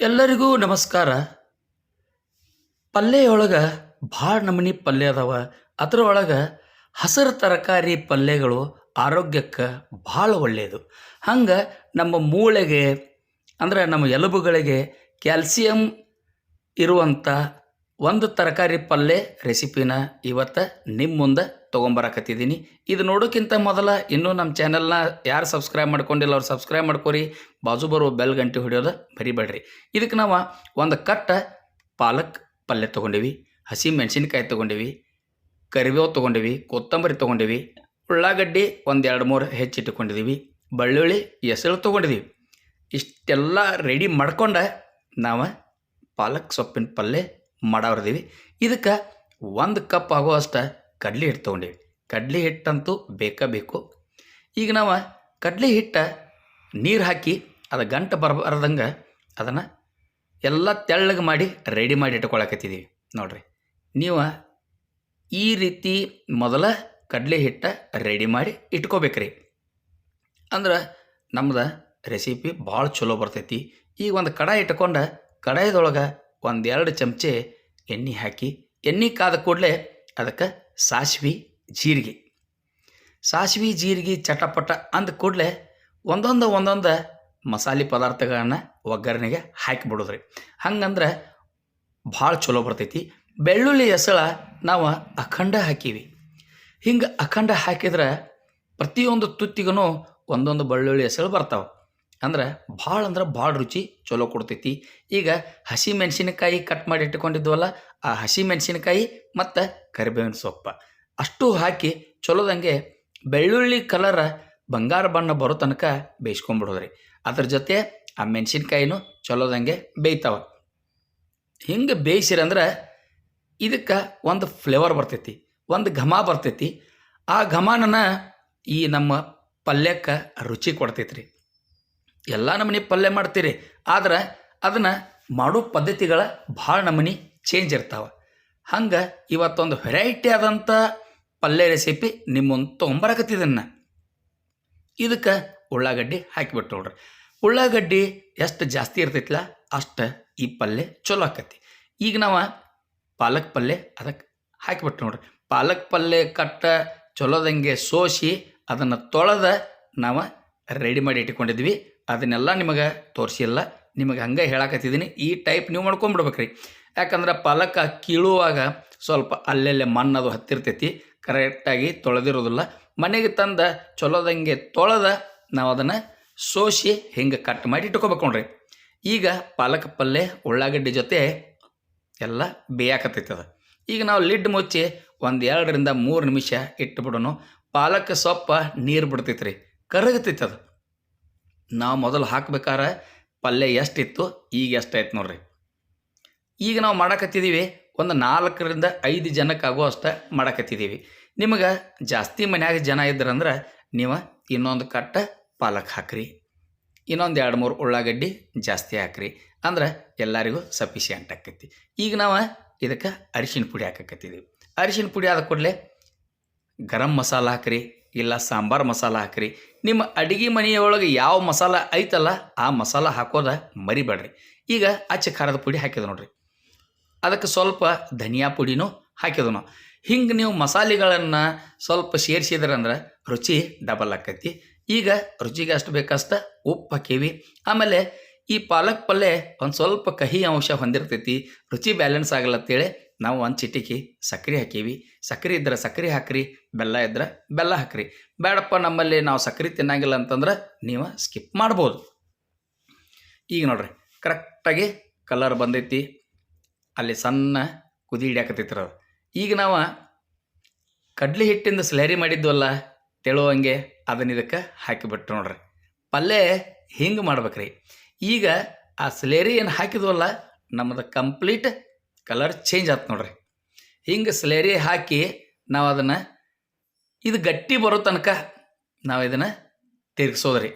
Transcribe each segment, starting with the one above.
ಎಲ್ಲರಿಗೂ ನಮಸ್ಕಾರ. ಪಲ್ಯೊಳಗೆ ಭಾಳ ನಮೂನಿ ಪಲ್ಯ ಅದಾವ. ಅದರೊಳಗೆ ಹಸಿರು ತರಕಾರಿ ಪಲ್ಯಗಳು ಆರೋಗ್ಯಕ್ಕೆ ಭಾಳ ಒಳ್ಳೆಯದು ಹಂಗೆ ನಮ್ಮ ಮೂಳೆಗೆ, ಅಂದರೆ ನಮ್ಮ ಎಲುಬುಗಳಿಗೆ ಕ್ಯಾಲ್ಸಿಯಂ ಇರುವಂಥ ಒಂದು ತರಕಾರಿ ಪಲ್ಯ ರೆಸಿಪಿನ ಇವತ್ತು ನಿಮ್ಮ ಮುಂದೆ ತೊಗೊಂಬರಕತ್ತಿದ್ದೀನಿ ಇದು ನೋಡೋಕ್ಕಿಂತ ಮೊದಲ ಇನ್ನೂ ನಮ್ಮ ಚಾನಲ್ನ ಯಾರು ಸಬ್ಸ್ಕ್ರೈಬ್ ಮಾಡ್ಕೊಂಡಿಲ್ಲ ಅವ್ರು ಸಬ್ಸ್ಕ್ರೈಬ್ ಮಾಡ್ಕೊರಿ. ಬಾಜು ಬರುವ ಬೆಲ್ ಗಂಟೆ ಹೊಡಿಯೋದು ಮರಿಬೇಡ್ರಿ. ಇದಕ್ಕೆ ನಾವು ಒಂದು ಕಟ್ಟ ಪಾಲಕ್ ಪಲ್ಯ ತೊಗೊಂಡಿವಿ, ಹಸಿ ಮೆಣಸಿನ್ಕಾಯಿ ತೊಗೊಂಡಿವಿ, ಕರಿಬೇವು ತೊಗೊಂಡಿವಿ, ಕೊತ್ತಂಬರಿ ತೊಗೊಂಡಿವಿ, ಉಳ್ಳಾಗಡ್ಡಿ ಒಂದು ಎರಡು ಮೂರು ಹೆಚ್ಚಿಟ್ಟುಕೊಂಡಿದ್ದೀವಿ ಬೆಳ್ಳುಳ್ಳಿ ಎಸಳು ತೊಗೊಂಡಿದ್ದೀವಿ ಇಷ್ಟೆಲ್ಲ ರೆಡಿ ಮಾಡ್ಕೊಂಡ ನಾವು ಪಾಲಕ್ ಸೊಪ್ಪಿನ ಪಲ್ಯ ಮಾಡವ್ರದೀವಿ. ಇದಕ್ಕೆ ಒಂದು ಕಪ್ ಆಗುವಷ್ಟು ಕಡ್ಲೆ ಹಿಟ್ಟು ತೊಗೊಂಡೀವಿ ಕಡ್ಲೆ ಹಿಟ್ಟಂತೂ ಬೇಕೇ ಬೇಕು. ಈಗ ನಾವು ಕಡ್ಲೆ ಹಿಟ್ಟ ನೀರು ಹಾಕಿ ಅದು ಗಂಟು ಬರಬಾರ್ದಂಗೆ ಅದನ್ನು ಎಲ್ಲ ತೆಳ್ಳಗೆ ಮಾಡಿ ರೆಡಿ ಮಾಡಿ ಇಟ್ಕೊಳಕತ್ತಿದ್ದೀವಿ ನೋಡ್ರಿ, ನೀವು ಈ ರೀತಿ ಮೊದಲ ಕಡಲೆ ಹಿಟ್ಟು ರೆಡಿ ಮಾಡಿ ಇಟ್ಕೋಬೇಕ್ರಿ. ಅಂದ್ರೆ ನಮ್ದು ರೆಸಿಪಿ ಭಾಳ ಚಲೋ ಬರ್ತೈತಿ. ಈಗ ಒಂದು ಕಡಾಯಿ ಇಟ್ಕೊಂಡು ಕಡಾಯಿದೊಳಗೆ ಒಂದೆರಡು ಚಮಚೆ ಎಣ್ಣೆ ಹಾಕಿ, ಎಣ್ಣೆ ಕಾದ ಕೂಡಲೇ ಅದಕ್ಕೆ ಸಾಸ್ವೆ ಜೀರಿಗೆ. ಸಾಸಿವೆ ಜೀರಿಗೆ ಚಟಪಟ ಅಂದ ಕೂಡಲೇ ಒಂದೊಂದು ಒಂದೊಂದು ಮಸಾಲೆ ಪದಾರ್ಥಗಳನ್ನು ಒಗ್ಗರಣೆಗೆ ಹಾಕಿಬಿಡೋದ್ರಿ. ಹಂಗಂದ್ರೆ ಭಾಳ ಚಲೋ ಬರ್ತೈತಿ. ಬೆಳ್ಳುಳ್ಳಿ ಹೆಸಳ ನಾವು ಅಖಂಡ ಹಾಕೀವಿ. ಹಿಂಗೆ ಅಖಂಡ ಹಾಕಿದ್ರೆ ಪ್ರತಿಯೊಂದು ತುತ್ತಿಗೂ ಒಂದೊಂದು ಬೆಳ್ಳುಳ್ಳಿ ಹೆಸಳು ಬರ್ತಾವೆ. ಅಂದ್ರೆ ಭಾಳ ಅಂದ್ರೆ ಭಾಳ ರುಚಿ ಚಲೋ ಕೊಡ್ತೈತಿ. ಈಗ ಹಸಿ ಮೆಣಸಿನಕಾಯಿ ಕಟ್ ಮಾಡಿ ಇಟ್ಕೊಂಡಿದ್ವಲ್ಲ ಆ ಹಸಿ ಮೆಣಸಿನಕಾಯಿ ಮತ್ತು ಕರಿಬೇವಿನ ಸೊಪ್ಪು. ಅಷ್ಟು ಹಾಕಿ ಚಲೋದಂಗೆ ಬೆಳ್ಳುಳ್ಳಿ ಕಲರ ಬಂಗಾರ ಬಣ್ಣ ಬರೋ ತನಕ ಬೇಯಿಸ್ಕೊಂಬಿಡೋದ್ರಿ ಅದ್ರ ಜೊತೆ ಆ ಮೆಣಸಿನ್ಕಾಯಿನೂ ಚಲೋದಂಗೆ ಬೇಯ್ತಾವ. ಹಿಂಗೆ ಬೇಯಿಸಿರಂದ್ರೆ ಇದಕ್ಕೆ ಒಂದು ಫ್ಲೇವರ್ ಬರ್ತೈತಿ, ಒಂದು ಘಮ ಬರ್ತೈತಿ. ಆ ಘಮಾನನ ಈ ನಮ್ಮ ಪಲ್ಯಕ್ಕೆ ರುಚಿ ಕೊಡ್ತೈತ್ರಿ. ಎಲ್ಲ ನಮೂನಿ ಪಲ್ಯ ಮಾಡ್ತೀರಿ, ಆದ್ರೆ ಅದನ್ನು ಮಾಡೋ ಪದ್ಧತಿಗಳ ಭಾಳ ನಮೂನಿ ಚೇಂಜ್ ಇರ್ತಾವೆ. ಹಂಗೆ ಇವತ್ತೊಂದು ವೆರೈಟಿ ಆದಂಥ ಪಲ್ಯ ರೆಸಿಪಿ ನಿಮ್ಮೊಂದು ತೊಂಬರಕತ್ತಿದ್ದನ್ನು ಇದಕ್ಕೆ ಉಳ್ಳಾಗಡ್ಡಿ ಹಾಕಿಬಿಟ್ಟು ನೋಡ್ರಿ. ಉಳ್ಳಾಗಡ್ಡಿ ಎಷ್ಟು ಜಾಸ್ತಿ ಇರ್ತೈತಿಲ್ಲ ಅಷ್ಟು ಈ ಪಲ್ಯ ಚಲೋ ಆಕತಿ ಈಗ ನಾವು ಪಾಲಕ್ ಪಲ್ಯ ಅದಕ್ಕೆ ಹಾಕಿಬಿಟ್ಟು ನೋಡ್ರಿ. ಪಾಲಕ್ ಪಲ್ಯ ಕಟ್ಟ ಚಲೋದಂಗೆ ಸೋಸಿ ಅದನ್ನು ತೊಳೆದ ನಾವು ರೆಡಿ ಮಾಡಿ ಇಟ್ಕೊಂಡಿದ್ವಿ. ಅದನ್ನೆಲ್ಲ ನಿಮಗೆ ತೋರಿಸಿಲ್ಲ. ನಿಮಗೆ ಹಂಗೆ ಹೇಳಕತ್ತಿದ್ದೀನಿ ಈ ಟೈಪ್ ನೀವು ಮಾಡ್ಕೊಂಬಿಡ್ಬೇಕ್ರಿ. ಯಾಕಂದ್ರೆ ಪಾಲಕ ಕೀಳುವಾಗ ಸ್ವಲ್ಪ ಅಲ್ಲೆಲ್ಲೇ ಮಣ್ಣದು ಹತ್ತಿರ್ತೈತಿ ಕರೆಕ್ಟಾಗಿ ತೊಳೆದಿರೋದಿಲ್ಲ. ಮನೆಗೆ ತಂದ ಚೊಲೋದಂಗೆ ತೊಳೆದ ನಾವು ಅದನ್ನು ಸೋಸಿ ಹಿಂಗೆ ಕಟ್ ಮಾಡಿ ಇಟ್ಕೋಬೇಕು ನೋಡ್ರಿ. ಈಗ ಪಾಲಕ್ ಪಲ್ಯ ಉಳ್ಳಾಗಡ್ಡಿ ಜೊತೆ ಎಲ್ಲ ಬೇಯಾಕತ್ತೈತೆ ಅದು. ಈಗ ನಾವು ಲಿಡ್ ಮುಚ್ಚಿ ಒಂದು ಎರಡರಿಂದ ಮೂರು ನಿಮಿಷ ಇಟ್ಬಿಡೋನು, ಪಾಲಕ್ ಸೊಪ್ಪ ನೀರು ಬಿಡ್ತೈತೆ ರೀ ಕರಗತೈತೆ ಅದು. ನಾವು ಮೊದಲು ಹಾಕ್ಬೇಕಾರೆ ಪಲ್ಯ ಎಷ್ಟಿತ್ತು ಈಗ ಎಷ್ಟಾಯ್ತು ನೋಡ್ರಿ. ಈಗ ನಾವು ಮಾಡಕತ್ತಿದ್ದೀವಿ ಒಂದು ನಾಲ್ಕರಿಂದ ಐದು ಜನಕ್ಕಾಗೋ ಅಷ್ಟು ಮಾಡಕತ್ತಿದ್ದೀವಿ ನಿಮಗೆ ಜಾಸ್ತಿ ಮನ್ಯಾಗ ಜನ ಇದ್ರಂದ್ರೆ ನೀವು ಇನ್ನೊಂದು ಕಟ್ಟ ಪಾಲಕ್ ಹಾಕ್ರಿ. ಇನ್ನೊಂದು ಎರಡು ಮೂರು ಉಳ್ಳಾಗಡ್ಡಿ ಜಾಸ್ತಿ ಹಾಕ್ರಿ. ಅಂದ್ರೆ ಎಲ್ಲರಿಗೂ ಸಫಿಷಿಯಂಟ್ ಆಕೈತಿ. ಈಗ ನಾವು ಇದಕ್ಕೆ ಅರಿಶಿನ ಪುಡಿ ಹಾಕಕತ್ತಿದ್ದೀವಿ ಅರಿಶಿನ ಪುಡಿ ಆದ ಕೂಡಲೇ ಗರಂ ಮಸಾಲ ಹಾಕ್ರಿ, ಇಲ್ಲ ಸಾಂಬಾರು ಮಸಾಲ ಹಾಕ್ರಿ. ನಿಮ್ಮ ಅಡುಗೆ ಮನೆಯೊಳಗೆ ಯಾವ ಮಸಾಲ ಐತಲ್ಲ ಆ ಮಸಾಲ ಹಾಕೋದ ಮರಿಬೇಡ್ರಿ. ಈಗ ಅಚ್ಚ ಖಾರದ ಪುಡಿ ಹಾಕಿದ ನೋಡ್ರಿ. ಅದಕ್ಕೆ ಸ್ವಲ್ಪ ಧನಿಯಾ ಪುಡಿನೂ ಹಾಕಿದ್ವು ನಾವು ಹಿಂಗೆ ನೀವು ಮಸಾಲೆಗಳನ್ನು ಸ್ವಲ್ಪ ಸೇರಿಸಿದ್ರಂದ್ರೆ ರುಚಿ ಡಬಲ್ ಆಕೈತಿ. ಈಗ ರುಚಿಗೆ ಅಷ್ಟು ಬೇಕಷ್ಟ ಉಪ್ಪು ಹಾಕೀವಿ. ಆಮೇಲೆ ಈ ಪಾಲಕ್ ಪಲ್ಯ ಒಂದು ಸ್ವಲ್ಪ ಕಹಿ ಅಂಶ ಹೊಂದಿರ್ತೈತಿ. ರುಚಿ ಬ್ಯಾಲೆನ್ಸ್ ಆಗಲತ್ತೇಳಿ ನಾವು ಒಂದು ಚಿಟಿಕಿ ಸಕ್ಕರೆ ಹಾಕೀವಿ. ಸಕ್ಕರೆ ಇದ್ರೆ ಸಕ್ಕರೆ ಹಾಕ್ರಿ, ಬೆಲ್ಲ ಇದ್ರೆ ಬೆಲ್ಲ ಹಾಕ್ರಿ. ಬೇಡಪ್ಪ ನಮ್ಮಲ್ಲಿ ನಾವು ಸಕ್ಕರೆ ತಿನ್ನಂಗಿಲ್ಲ ಅಂತಂದ್ರೆ ನೀವು ಸ್ಕಿಪ್ ಮಾಡ್ಬೋದು. ಈಗ ನೋಡ್ರಿ ಕರೆಕ್ಟಾಗಿ ಕಲರ್ ಬಂದೈತಿ. ಅಲ್ಲಿ ಸಣ್ಣ ಕುದಿ ಹಿಡಿಯಾಕತ್ತೈತ್ರ ಅದು ಈಗ ನಾವು ಕಡ್ಲಿ ಹಿಟ್ಟಿಂದ ಸ್ಲೇರಿ ಮಾಡಿದ್ವಲ್ಲ ತೆಳುವಂಗೆ ಅದನ್ನ ಇದಕ್ಕೆ ಹಾಕಿಬಿಟ್ಟು ನೋಡ್ರಿ. ಪಲ್ಯ ಹಿಂಗೆ ಮಾಡ್ಬೇಕ್ರಿ. ಈಗ ಆ ಸ್ಲೇರಿ ಏನು ಹಾಕಿದ್ವಲ್ಲ ನಮ್ಮದು ಕಂಪ್ಲೀಟ್ ಕಲರ್ ಚೇಂಜ್ ಆಯ್ತು ನೋಡ್ರಿ. ಹಿಂಗೆ ಸ್ಲೇರಿ ಹಾಕಿ ನಾವು ಅದನ್ನು ಇದು ಗಟ್ಟಿ ಬರೋ ತನಕ ನಾವು ಇದನ್ನು ತಿರ್ಗಿಸೋದ್ರಿ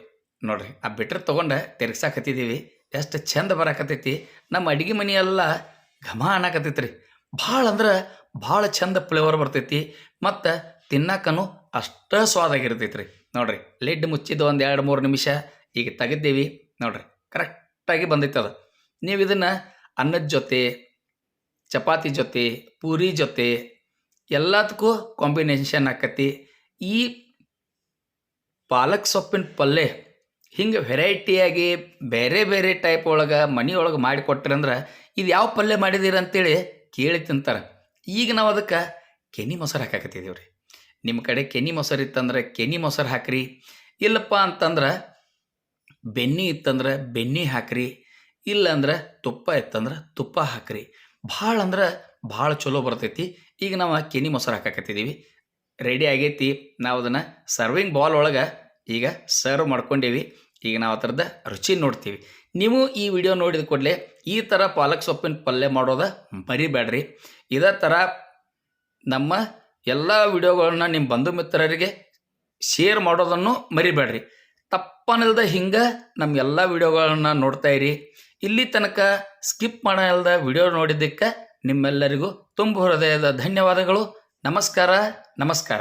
ನೋಡ್ರಿ. ಆ ಬಿಟ್ರೆ ತೊಗೊಂಡು ತಿರ್ಗ್ಸಾಕತ್ತಿದ್ದೀವಿ ಎಷ್ಟು ಚಂದ ಬರಾಕತ್ತೈತಿ. ನಮ್ಮ ಅಡಿಗೆ ಮನೆಯೆಲ್ಲ ಘಮ ಅನ್ನಕತ್ತೈತಿ ರೀ ಭಾಳ ಅಂದ್ರೆ ಭಾಳ ಚಂದ ಫ್ಲೇವರ್ ಬರ್ತೈತಿ, ಮತ್ತು ತಿನ್ನಕ್ಕೂ ಅಷ್ಟೇ ಸ್ವಾದಾಗಿರ್ತೈತಿ ರೀ ನೋಡ್ರಿ, ಲಿಡ್ ಮುಚ್ಚಿದ್ದು ಒಂದು ಎರಡು ಮೂರು ನಿಮಿಷ, ಈಗ ತೆಗೆದ್ದೀವಿ ನೋಡ್ರಿ ಕರೆಕ್ಟಾಗಿ ಬಂದೈತೆ ಅದು ನೀವು ಇದನ್ನು ಅನ್ನದ ಜೊತೆ, ಚಪಾತಿ ಜೊತೆ, ಪೂರಿ ಜೊತೆ, ಎಲ್ಲದಕ್ಕೂ ಕಾಂಬಿನೇಷನ್ ಆಕತಿ ಈ ಪಾಲಕ್ ಸೊಪ್ಪಿನ ಪಲ್ಯ ಹಿಂಗೆ ವೆರೈಟಿಯಾಗಿ ಬೇರೆ ಬೇರೆ ಟೈಪ್ ಒಳಗೆ ಮನೆಯೊಳಗೆ ಮಾಡಿ ಕೊಟ್ರಂದ್ರೆ ಇದು ಯಾವ ಪಲ್ಯ ಮಾಡಿದ್ದೀರ ಅಂತೇಳಿ ಕೇಳಿ ತಿಂತಾರೆ. ಈಗ ನಾವು ಅದಕ್ಕೆ ಕೆನಿ ಮೊಸರು ಹಾಕಾಕತ್ತಿದ್ದೀವಿ ರೀ ನಿಮ್ಮ ಕಡೆ ಕೆನಿ ಮೊಸರು ಇತ್ತಂದ್ರೆ ಕೆನಿ ಮೊಸರು ಹಾಕ್ರಿ. ಇಲ್ಲಪ್ಪ ಅಂತಂದ್ರೆ ಬೆಣ್ಣೆ ಇತ್ತಂದ್ರೆ ಬೆಣ್ಣೆ ಹಾಕ್ರಿ. ಇಲ್ಲಂದ್ರೆ ತುಪ್ಪ ಇತ್ತಂದ್ರೆ ತುಪ್ಪ ಹಾಕ್ರಿ. ಭಾಳ ಅಂದ್ರೆ ಭಾಳ ಚಲೋ ಬರ್ತೈತಿ. ಈಗ ನಾವು ಕೆನಿ ಮೊಸರು ಹಾಕಾಕತ್ತಿದ್ದೀವಿ ರೆಡಿ ಆಗೈತಿ. ನಾವು ಅದನ್ನು ಸರ್ವಿಂಗ್ ಬಾಲ್ ಒಳಗೆ ಈಗ ಸರ್ವ್ ಮಾಡ್ಕೊಂಡೀವಿ. ಈಗ ನಾವು ಆ ಥರದ ರುಚಿ ನೋಡ್ತೀವಿ. ನೀವು ಈ ವಿಡಿಯೋ ನೋಡಿದ ಕೂಡಲೇ ಈ ಥರ ಪಾಲಕ್ ಸೊಪ್ಪಿನ ಪಲ್ಯ ಮಾಡೋದ ಮರಿಬೇಡ್ರಿ ಇದೇ ಥರ ನಮ್ಮ ಎಲ್ಲ ವಿಡಿಯೋಗಳನ್ನ ನಿಮ್ಮ ಬಂಧು ಮಿತ್ರರಿಗೆ ಶೇರ್ ಮಾಡೋದನ್ನು ಮರಿಬೇಡ್ರಿ ತಪ್ಪನಿಲ್ದ ಹಿಂಗೆ ನಮ್ಮ ಎಲ್ಲ ವಿಡಿಯೋಗಳನ್ನ ನೋಡ್ತಾ ಇರಿ. ಇಲ್ಲಿ ತನಕ ಸ್ಕಿಪ್ ಮಾಡಲ್ದ ವಿಡಿಯೋ ನೋಡಿದ್ದಕ್ಕೆ ನಿಮ್ಮೆಲ್ಲರಿಗೂ ತುಂಬ ಹೃದಯದ ಧನ್ಯವಾದಗಳು. ನಮಸ್ಕಾರ ನಮಸ್ಕಾರ.